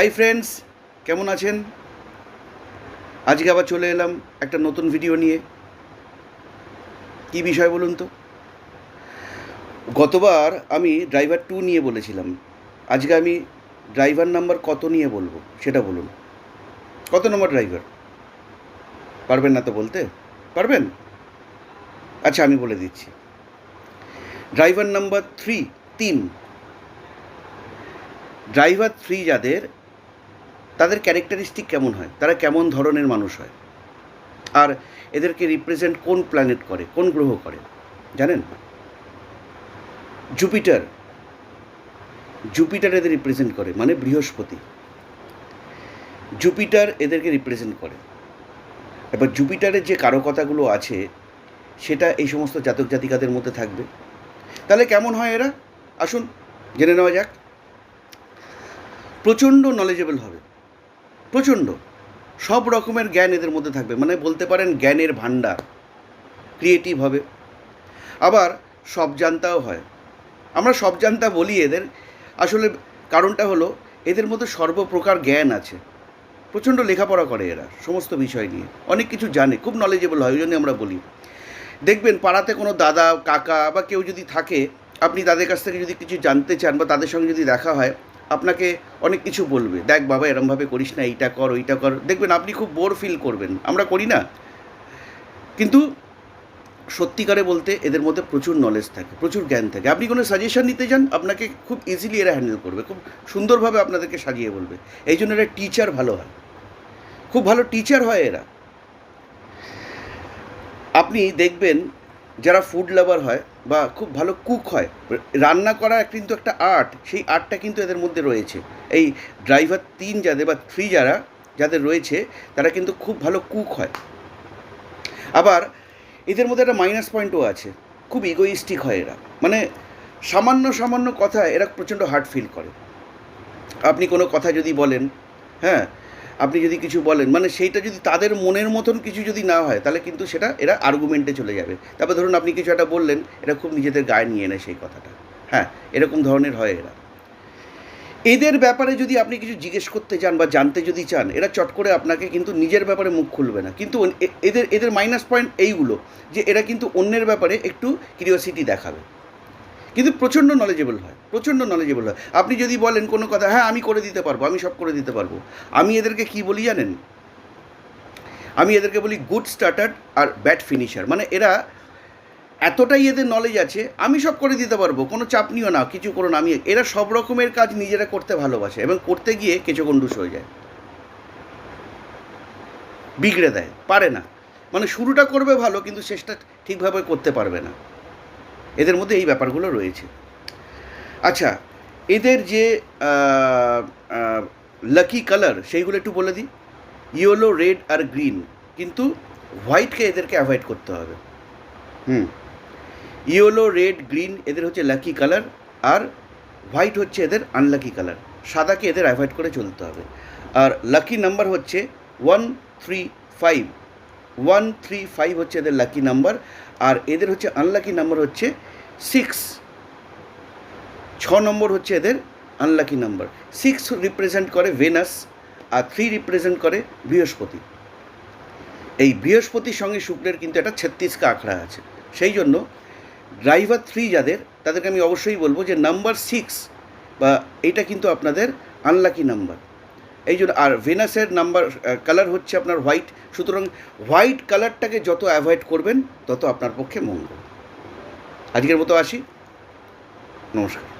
Hi friends কেমন আছেন? আজকে আবার চলে এলাম একটা নতুন ভিডিও নিয়ে। কি বিষয় বলুন তো? গতবার আমি ড্রাইভার টু নিয়ে বলেছিলাম। আজকে আমি ড্রাইভার নাম্বার কত নিয়ে বলব সেটা বলুন। কত নম্বর ড্রাইভার পারবেন না তো বলতে? পারবেন? আচ্ছা আমি বলে দিচ্ছি। ড্রাইভার নাম্বার থ্রি তিন। ড্রাইভার থ্রি যাদের তাদের ক্যারেক্টারিস্টিক কেমন হয়? তারা কেমন ধরনের মানুষ হয়? আর এদেরকে রিপ্রেজেন্ট কোন প্ল্যানেট করে? কোন গ্রহ করে? জানেন? জুপিটার জুপিটার এদের রিপ্রেজেন্ট করে মানে বৃহস্পতি। জুপিটার এদেরকে রিপ্রেজেন্ট করে। এবার জুপিটারের যে কারকতাগুলো আছে, সেটা এই সমস্ত জাতক জাতিকাদের মধ্যে থাকবে। তাহলে কেমন হয় এরা? আসুন, জেনে নেওয়া যাক। প্রচণ্ড নলেজেবল হবে। প্রচণ্ড। সব রকমের জ্ঞান এদের মধ্যে থাকবে। মানে বলতে পারেন জ্ঞানের ভাণ্ডার ক্রিয়েটিভ হবে আবার সব জানতাও হয়। আমরা সব জানতা বলি এদের। আসলে কারণটা হলো, এদের মধ্যে সর্বপ্রকার জ্ঞান আছে। প্রচণ্ড লেখাপড়া করে এরা, সমস্ত বিষয় নিয়ে। অনেক কিছু জানে, খুব নলেজেবল হয় ওই জন্য আমরা বলি। দেখবেন পাড়াতে কোনো দাদা, কাকা বা কেউ যদি থাকে, আপনি তাদের কাছ থেকে যদি কিছু জানতে চান বা তাদের সঙ্গে যদি দেখা হয় আপনাকে অনেক কিছু বলবে। দেখ বাবা, এরমভাবে করিস না, এইটা কর, ওইটা কর। দেখবেন আপনি খুব বোর ফিল করবেন। আমরা করি না। কিন্তু সত্যিকারে বলতে এদের মধ্যে প্রচুর নলেজ থাকে, প্রচুর জ্ঞান থাকে। আপনি কোনো সাজেশন নিতে যান, আপনাকে খুব ইজিলি এরা হ্যান্ডেল করবে। খুব সুন্দরভাবে আপনাদেরকে সাজিয়ে বলবে। এই জন্য এরা টিচার ভালো হয়। খুব ভালো টিচার হয় এরা। আপনি দেখবেন যারা ফুড লাভার হয় বা খুব ভালো কুক হয়, রান্না করা কিন্তু একটা আর্ট সেই আর্টটা কিন্তু এদের মধ্যে রয়েছে। এই ড্রাইভার তিন যাদের বা থ্রি যারা, যাদের রয়েছে, তারা কিন্তু খুব ভালো কুক হয়। আবার এদের মধ্যে একটা মাইনাস পয়েন্টও আছে, খুব ইগোইস্টিক হয় এরা। মানে সামান্য সামান্য কথা এরা প্রচণ্ড হার্ট ফিল করে। আপনি কোনো কথা যদি বলেন হ্যাঁ আপনি যদি কিছু বলেন মানে সেইটা যদি তাদের মনের মতন কিছু যদি না হয়, তাহলে কিন্তু সেটা এরা আর্গুমেন্টে চলে যাবে। তারপর ধরুন আপনি কিছু একটা বললেন এরা খুব নিজেদের গায়ে নিয়ে নেয় সেই কথাটা। হ্যাঁ এরকম ধরনের হয় এরা। এদের ব্যাপারে যদি আপনি কিছু জিজ্ঞেস করতে চান বা জানতে যদি চান, এরা চট করে আপনাকে কিন্তু নিজের ব্যাপারে মুখ খুলবে না। কিন্তু এদের এদের মাইনাস পয়েন্ট এইগুলো, যে এরা কিন্তু অন্যের ব্যাপারে একটু কিউরিওসিটি দেখাবে। কিন্তু প্রচণ্ড নলেজেবল হয়, প্রচণ্ড নলেজেবল হয়। আপনি যদি বলেন কোনো কথা হ্যাঁ আমি করে দিতে পারব, আমি সব করে দিতে পারব। আমি এদেরকে কি বলি জানেন? আমি এদেরকে বলি গুড স্টার্টার আর ব্যাড ফিনিশার মানে এরা এতটাই এদের নলেজ আছে, আমি সব করে দিতে পারব, কোনো চাপ নিও না, কিছু করো না। আমি, এরা সব রকমের কাজ নিজেরা করতে ভালোবাসে এবং করতে গিয়ে কেঁচো গন্ডুস হয়ে যায়। বিগড়ে দেয়, পারে না। মানে শুরুটা করবে ভালো, কিন্তু শেষটা ঠিকভাবে করতে পারবে না। এদের মধ্যে এই ব্যাপারগুলো রয়েছে। আচ্ছা এদের যে লাকি কালার সেইগুলো একটু বলে দিই। ইয়েলো রেড আর গ্রিন কিন্তু হোয়াইটকে এদেরকে অ্যাভয়েড করতে হবে। হুম। ইয়েলো রেড গ্রিন এদের হচ্ছে লাকি কালার আর হোয়াইট হচ্ছে এদের আনলাকি কালার সাদাকে এদের অ্যাভয়েড করে চলতে হবে। আর লাকি নাম্বার হচ্ছে one three five one three five হচ্ছে এদের লাকি নাম্বার আর এদের হচ্ছে আনলাকি নাম্বার হচ্ছে সিক্স ছ নম্বর হচ্ছে এদের আনলাকি নাম্বার সিক্স রিপ্রেজেন্ট করে ভেনাস আর থ্রি রিপ্রেজেন্ট করে বৃহস্পতি। এই বৃহস্পতির সঙ্গে শুক্রের কিন্তু একটা ছত্রিশকা আখড়া আছে। সেই জন্য ড্রাইভার থ্রি যাদের, তাদেরকে আমি অবশ্যই বলব যে নাম্বার সিক্স বা এইটা কিন্তু আপনাদের আনলাকি নাম্বার এই জন্য আর ভেনাসের নাম্বার কালার হচ্ছে আপনার হোয়াইট সুতরাং হোয়াইট কালারটাকে যত অ্যাভয়েড করবেন, তত আপনার পক্ষে মঙ্গল। আজকের মতো আসি। নমস্কার।